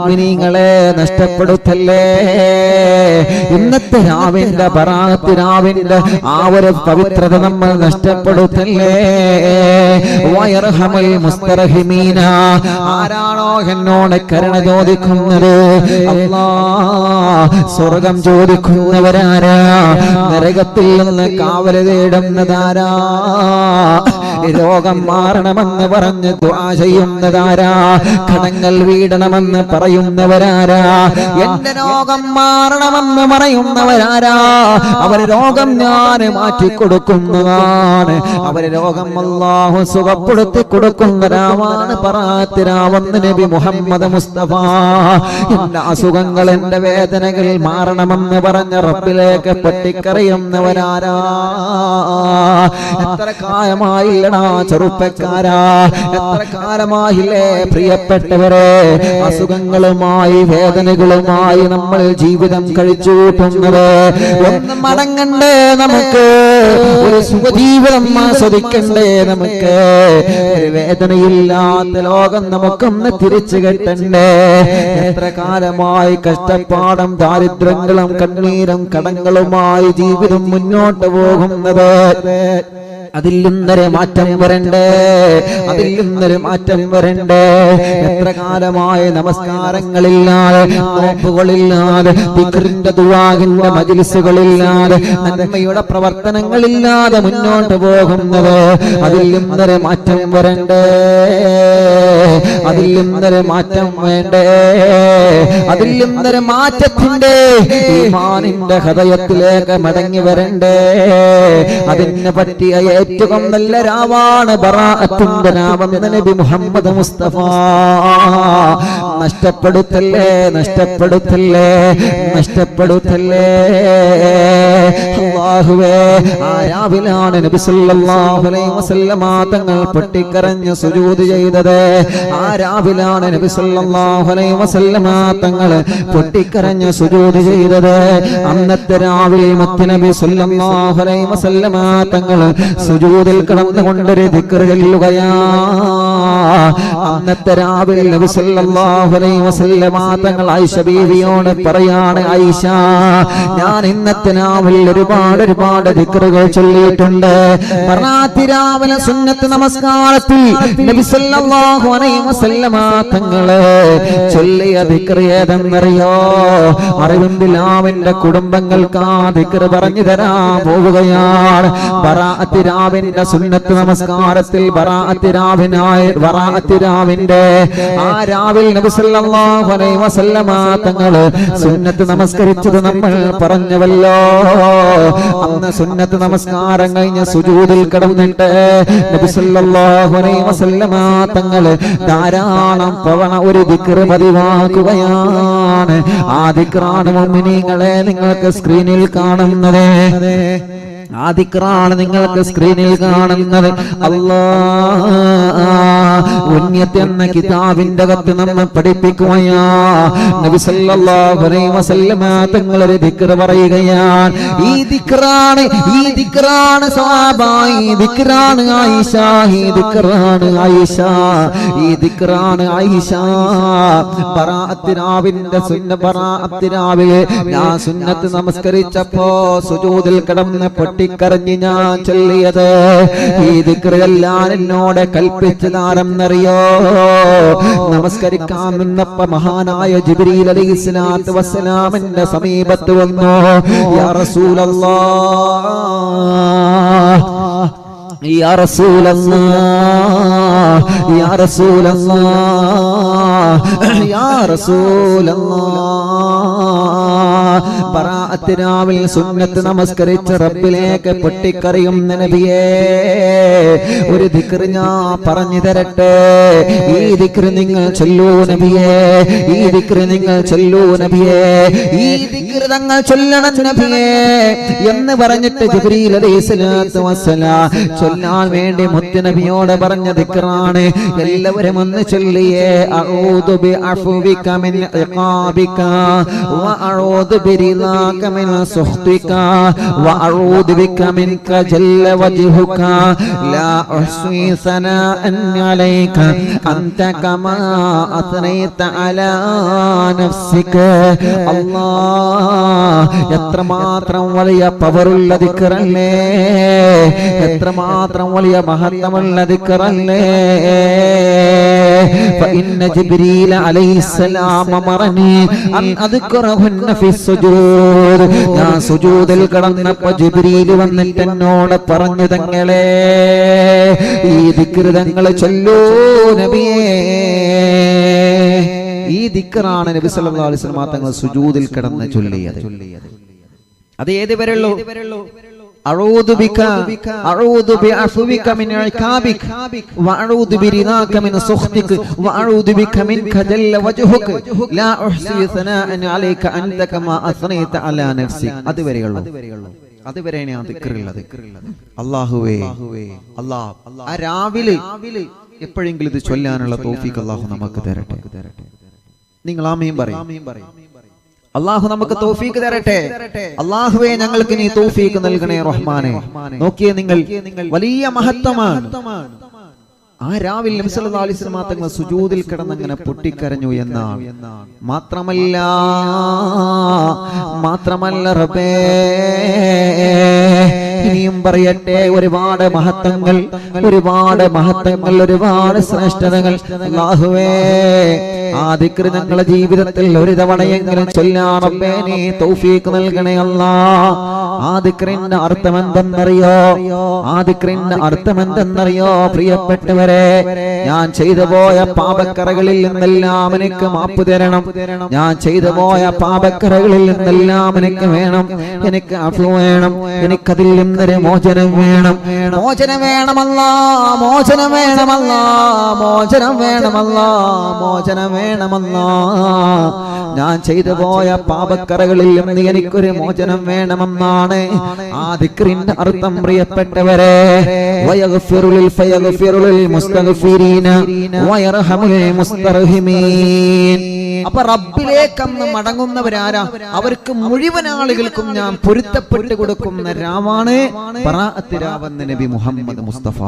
മുഅ്മിനീങ്ങളെ നഷ്ടപ്പെടുത്തല്ലേ? ഇന്നത്തെ രാവിന്റെ പറാത്തി രാവിന്റെ ആ ഒരു പവിത്രത നമ്മൾ നഷ്ടപ്പെടുത്തല്ലേ? വയർഹമൽ ആരാണോ എന്നോട് കരുണ ചോദിക്കുന്നത്? സ്വർഗം ചോദിക്കുന്നവരാരാ? നരകത്തിൽ നിന്ന് കാവൽ തേടുന്നതാരാ? രോഗം മാറണമെന്ന് പറഞ്ഞ് ദുആ ചെയ്യുന്നതാരാ? കടങ്ങൾ വീടണമെന്ന് പറയുന്നവരാരാ? എന്റെ രോഗം മാറണമെന്ന് പറയുന്നവരാരാ? അവരെ രോഗം ഞാൻ മാറ്റിക്കൊടുക്കുന്നതാണ്. അവരെ രോഗം അല്ലാഹു സുഖപ്പെടുത്തി കൊടുക്കുന്നവരാമാണ് പറയാത്തിരാവെന്ന് നബി മുഹമ്മദ് മുസ്തഫ. എന്റെ അസുഖങ്ങൾ എന്റെ വേദനകൾ മാറണമെന്ന് പറഞ്ഞ റബ്ബിലേക്ക് പൊട്ടിക്കറിയുന്നവരാരാ? എത്ര കാലമായില്ലടാ ചെറുപ്പക്കാരാ എത്ര കാലമായില്ലേ പ്രിയപ്പെട്ടവരെ? അസുഖങ്ങളുമായി വേദനകളുമായി നമ്മൾ ജീവിതം കഴിച്ചു കൂട്ടുന്നത് മടങ്ങണ്ടേ നമുക്ക്. ഒരു സുഖജീവിതം ആസ്വദിക്കണ്ടേ നമുക്ക്. വേദനയില്ലാത്ത ലോകം നമുക്കൊന്ന് തിരിച്ചു കെട്ടണ്ടേ. എത്ര കാലമായി കഷ്ടപ്പാടും ദാരിദ്ര്യങ്ങളും കണ്ണീരും കടങ്ങളുമായി ജീവിതം മുന്നോട്ട് പോകുന്നത് അതിൽ നിന്നൊരു മാറ്റം വരണ്ടേ? അതിൽ നിന്നൊരു മാറ്റം വരണ്ടേ? എത്ര കാലമായ നമസ്കാരങ്ങളില്ലാതെ നോമ്പുകളില്ലാതെ ദിക്റിന്റെ ദുവാഹിന്റെ മജിലിസുകളില്ലാതെ നന്മയുടെ പ്രവർത്തനങ്ങളില്ലാതെ മുന്നോട്ട് പോകുന്നത് അതിൽ നിന്നൊരു മാറ്റം വരണ്ടേ? അതിൽ നിന്നൊരു മാറ്റം വേണ്ടേ? അതിൽ നിന്നൊരു മാറ്റത്തിന്റെ ഹൃദയത്തിലേക്ക് മടങ്ങി വരണ്ടേ? അതിനെ പറ്റിയ ഏറ്റവും നല്ല രാവാണ് ബറാഅത്തിന്റെ രാവെന്ന് നബി മുഹമ്മദ് മുസ്തഫ. നഷ്ടപ്പെടുത്തല്ലേ നഷ്ടപ്പെടുത്തല്ലേ നഷ്ടപ്പെടുത്തല്ലേ. അല്ലാഹുവേ ആ രാവിലാണ് നബി സല്ലല്ലാഹു അലൈഹി വസല്ലമ തങ്ങൾ പൊട്ടിക്കരഞ്ഞ് സുജൂദ് ചെയ്തത്. ആ രാവിലാണ് നബി സല്ലല്ലാഹു അലൈഹി വസല്ലമ തങ്ങൾ പൊട്ടിക്കരഞ്ഞ് സുജൂദ് ചെയ്തത്. അന്നത്തെ രാവിലെ നബി സല്ലല്ലാഹു അലൈഹി വസല്ലമ തങ്ങൾ സുജൂദിൽ കിടന്നുകൊണ്ടൊരു ദിക്ർ ചൊല്ലുകയാ അന്നത്തെ രാവിലെ തങ്ങൾ ആയിഷ ബീവിയോട് പറയാണ് ആയിഷ ഞാൻ ഇന്നത്തെ രാവിലെ ഒരുപാട് ഒരുപാട് ദിക്കറുകൾ ചൊല്ലിയിട്ടുണ്ട്. പറഞ്ഞാത്തി രാവിലെ സുന്നത്ത് നമസ്കാരത്തിൽ ഏതെന്നറിയോ? അറിവിന്ദിലാവിന്റെ കുടുംബങ്ങൾക്ക് ആ ദിക്ർ പറഞ്ഞു തരാൻ പോവുകയാണ്. സുന്നത്ത് നമസ്കാരത്തിൽ ബറാഅത്തിരാവിനായ ബറാഅത്തിരാവിന്റെ ആ രാവിൽ നബി അലൈഹി വസല്ലമ തങ്ങൾ സുന്നത്ത് നമസ്കരിച്ചത് നമ്മൾ പറഞ്ഞുവല്ലോ. അന്ന് സുന്നത്ത് നമസ്കാരം കഴിഞ്ഞ സുജൂദിൽ കിടന്നിട്ട് നബി അലൈഹി വസല്ലമ തങ്ങൾ ധാരാളം പവണ ഒരു ദിക്ർ പതിവാക്കുകയാണ്. ആ ദിക്റാണ് മുഅ്മിനീങ്ങളെ നിങ്ങൾക്ക് സ്ക്രീനിൽ കാണുന്നത്. ആ ദിക്റാണ് നിങ്ങൾക്ക് സ്ക്രീനിൽ കാണുന്നത്. അല്ലാ ഉന്യത്ത് കിതാബിന്റെ കത്ത് നമ്മെ പഠിപ്പിക്കുകയാ. നബി സല്ലല്ലാഹു അലൈഹി വസല്ലമ തങ്ങൾ ഒരു ദിക്ർ പറയുകയാണ്. ഈ ദിക്റാണ് ഈ ദിക്റാണ് സഹാബ ഈ ദിക്റാണ് ആയിഷ ഈ ദിക്റാണ് ആയിഷ ഈ ദിക്റാണ് ആയിഷ. ബറാഅത്തിനാവിന്റെ സുന്ന ബറാഅത്തിനാവിലെ ഞാൻ സുന്നത്ത് നമസ്കരിച്ചപ്പോ സുജൂദിൽ കിടന്ന് പൊട്ടിക്കരഞ്ഞ് ഞാൻ ചൊല്ലിയത്. ഈ ദിക്റെല്ലാം എന്നോട് കൽപ്പിച്ചതാരെന്നറിയോ നമസ്കരിക്കാൻ നിന്നപ്പ മഹാനായ ജിബ്രീൽ അലൈഹി സ്വലാത്തു വസ്സലാമിന്റെ സമീപത്ത് വന്നു. യാ റസൂലല്ലാഹ് യാ റസൂലല്ലാഹ് യാ റസൂലല്ലാഹ് യാ റസൂലല്ലാഹ് പറാത്തിനാവിൽ സുന്നത്ത് നമസ്കരിച്ച റബ്ബിലേക്ക് പൊട്ടിക്കറിയും നബിയേ. ഒരു ദിക്ർ ഞാൻ പറഞ്ഞു തരട്ടെ. ഈ ദിക്ർ നിങ്ങൾ ചൊല്ലൂ നബിയേ. ഈ ദിക്ർ നിങ്ങൾ ചൊല്ലൂ നബിയേ. ഈ ദിക്ർ തങ്ങൾ ചൊല്ലണം നബിയേ. എന്ന് പറഞ്ഞിട്ട് ജിബ്രീൽ അലൈഹിസ്സലാത്തു വസ്സലാം ചൊല്ലാൻ വേണ്ടി മുത്ത് നബിയോട് പറഞ്ഞ ദിക്റാണ്. എല്ലാവരും ഒന്ന് ചൊല്ലിയേ. അഊദു ബി മിൻ ഇഖാബിക വ അഊദു برضاك من سخطك وأعوذ بك منك جل وجهك لا أحصي ثناء عليك أنت كما أثنيت على نفسك الله എത്രമാത്രം വലിയ പവറുള്ള ദിക്കറല്ലേ എത്രമാത്രം വലിയ മഹത്വമുള്ള ദിക്കറല്ലേ فإن جبريل عليه السلام أمرني أن أذكرهن في السجود ഞാൻ സുജൂദിൽ കിടന്നപ്പോ ജിബ്രീൽ വന്നിട്ട് എന്നോട് പറഞ്ഞു തങ്ങളെ ഈ ദിക്റ് തങ്ങൾ ചൊല്ലൂ നബിയേ ഈ ദിക്റാണ് നബി സല്ലല്ലാഹു അലൈഹി വസല്ലം തങ്ങൾ സുജൂദിൽ കിടന്ന് ചൊല്ലിയത് അത് ഏത് വരെയുള്ളൂ أعوذ بك أعوذ بعفوك من عقابك وأعوذ برضاك من سخطك وأعوذ بك منك جل وجهك لا أحصي ثناء عليك أنت كما أثنيت على نفسك അത് വരെയുള്ളൂ അതുവരെയാണ് ആ ദിക്റുള്ളത് അള്ളാഹുവേ അള്ളാഹ് ആ രാവിലെ എപ്പോഴെങ്കിലും ഇത് ചൊല്ലാനുള്ള തോഫീക്ക് അള്ളാഹു നമുക്ക് തരട്ടെ നിങ്ങൾ ആമയും പറയും അള്ളാഹു നമുക്ക് തോഫീക്ക് തരട്ടെ. അള്ളാഹുവെ ഞങ്ങൾക്ക് നീ തോഫീക്ക് നൽകണേ റഹ്മാനെ. നോക്കിയേ നിങ്ങൾ വലിയ മഹത്വമാണ്. ആ രാവിലെ തങ്ങൾ സുജൂദിൽ കിടന്നങ്ങനെ പൊട്ടിക്കരഞ്ഞു എന്നാണ്. മാത്രമല്ല മാത്രമല്ല റബ്ബേ. ഇനിയും പറയട്ടെ ഒരുപാട് മഹത്വങ്ങൾ ഒരുപാട് മഹത്വങ്ങൾ ഒരുപാട് ശ്രേഷ്ഠതകൾ. അല്ലാഹുവേ ആ ഞങ്ങളുടെ ജീവിതത്തിൽ ഒരു തവണയെങ്കിലും ചൊല്ലാൻ റബ്ബേ നീ തൗഫീഖ് നൽകണേ അല്ലാ. ആ ദിക്റിന്റെ അർത്ഥം എന്തെന്നറിയോ അർത്ഥം എന്തെന്നറിയോ പ്രിയപ്പെട്ടവരെ ഞാൻ ചെയ്തു പോയ പാപക്കറകളിൽ നിന്നെല്ലാം എനിക്ക് മാപ്പ് തരണം. ഞാൻ ചെയ്തു പോയ പാപക്കറകളിൽ നിന്നെല്ലാം എനിക്ക് വേണം. എനിക്ക് അഫു വേണം. എനിക്കതിൽ നിന്നൊരു മോചനം വേണം. മോചനം വേണമല്ല മോചനം വേണമല്ല മോചനം വേണമല്ല മോചനം വേണമല്ല. ഞാൻ ചെയ്തു പോയ പാപക്കറകളിൽ നിന്ന് എനിക്കൊരു മോചനം വേണമെന്നാണ് ആ ദിക്റിന്റെ അർത്ഥം പ്രിയപ്പെട്ടവരെ. വയഗ്ഫിറുലിൽ ഫയഗ്ഫിറുലിൽ മുസ്തഗ്ഫിരീന വയർഹമുൽ മുസ്തർഹിമീൻ. അപ്പൊ റബ്ബിലേക്കന്ന് മടങ്ങുന്നവരാരാ? അവർക്ക് മുഴുവൻ ആളുകൾക്കും ഞാൻ പൊരുത്തപ്പെട്ടു കൊടുക്കുന്ന രാവെന്ന് നബി മുഹമ്മദ് മുസ്തഫ.